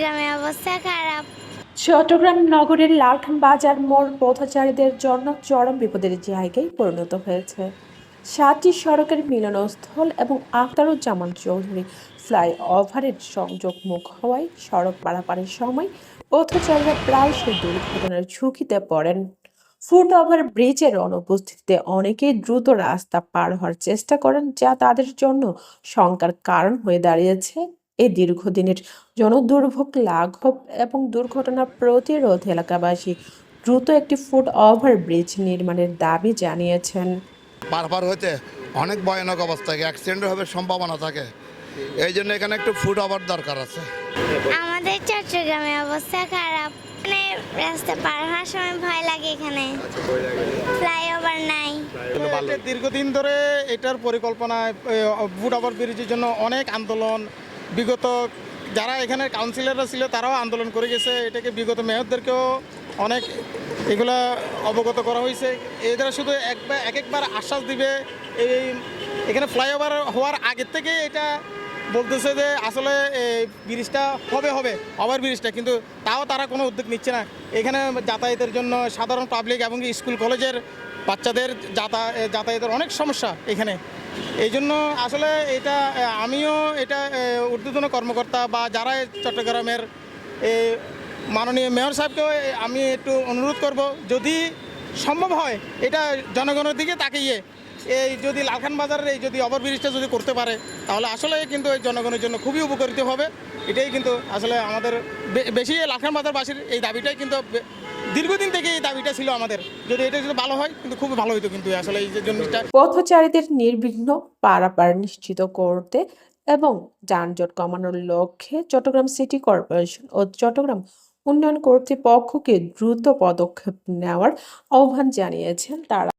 চট্টগ্রামের অবস্থা খারাপ। চট্টগ্রাম নগরের লালখান বাজার মোড় পথচারীদের জন্য চরম বিপদের জায়গায় পরিণত হয়েছে। সাতটি সড়কের মিলনস্থল এবং আখতারুজ্জামান চৌধুরী ফ্লাইওভারের সংযোগ মুখ হওয়ায় সড়ক পারাপারের সময় পথচারীরা প্রায়শই দুর্ঘটনার ঝুঁকিতে পড়েন। ফুট ওভার ব্রিজের অনুপস্থিতিতে অনেকেই দ্রুত রাস্তা পার হওয়ার চেষ্টা করেন যা তাদের জন্য শঙ্কার কারণ হয়ে দাঁড়িয়েছে। এই দীর্ঘদিনের জনদুর্ভোগ লাঘব এবং দুর্ঘটনা প্রতিরোধ এলাকাবাসী দ্রুত একটি ফুট ওভার ব্রিজ নির্মাণের দাবি জানিয়েছেন। পারপার হতে অনেক ভয়ানক অবস্থা অ্যাক্সিডেন্ট হবে সম্ভাবনা থাকে। এই জন্য এখানে একটু ফুট ওভার দরকার আছে। আমাদের চট্টগ্রামের অবস্থা খারাপ। মানে রাস্তা পার হওয়ার সময় ভয় লাগে এখানে। ফ্লাইওভার নাই। এটা দীর্ঘদিন ধরে এটার পরিকল্পনা ফুট ওভার ব্রিজের জন্য অনেক আন্দোলন বিগত যারা এখানে কাউন্সিলররা ছিল, তারাও আন্দোলন করে গেছে। এটাকে বিগত মেয়রদেরকেও অনেক এগুলা অবগত করা হয়েছে। এদের শুধু একবার এক একবার আশ্বাস দিবে, এই এখানে ফ্লাইওভার হওয়ার আগের থেকে এটা বলতেছে যে আসলে ব্রিজটা হবে হবে ওভার ব্রিজটা, কিন্তু তাও তারা কোনো উদ্যোগ নিচ্ছে না। এখানে যাতায়াতের জন্য সাধারণ পাবলিক এবং স্কুল কলেজের বাচ্চাদের যাতা যাতায়াতের অনেক সমস্যা এখানে। এই জন্য আসলে এটা আমিও এটা ঊর্ধ্বতন কর্মকর্তা বা যারা চট্টগ্রামের মাননীয় মেয়র সাহেবকেও আমি একটু অনুরোধ করব, যদি সম্ভব হয়, এটা জনগণের দিকে তাকিয়ে এই যদি লালখান বাজারের এই যদি ওভারব্রিজটা যদি করতে পারে, তাহলে আসলে কিন্তু এই জনগণের জন্য খুবই উপকারিত হবে। এটাই কিন্তু আসলে আমাদের বেশি লালখান বাজারবাসীর এই দাবিটাই কিন্তু দীর্ঘদিন থেকে এই দাবিটা ছিল আমাদের। যদি এটা যদি ভালো হয়, কিন্তু খুবই ভালো হতো কিন্তু আসলে এই জিনিসটা পথচারীদের নির্বিঘ্ন পারাপার নিশ্চিত করতে এবং যানজট কমানোর লক্ষ্যে চট্টগ্রাম সিটি কর্পোরেশন ও চট্টগ্রাম উন্নয়ন কর্তৃপক্ষকে দ্রুত পদক্ষেপ নেওয়ার আহ্বান জানিয়েছেন তারা।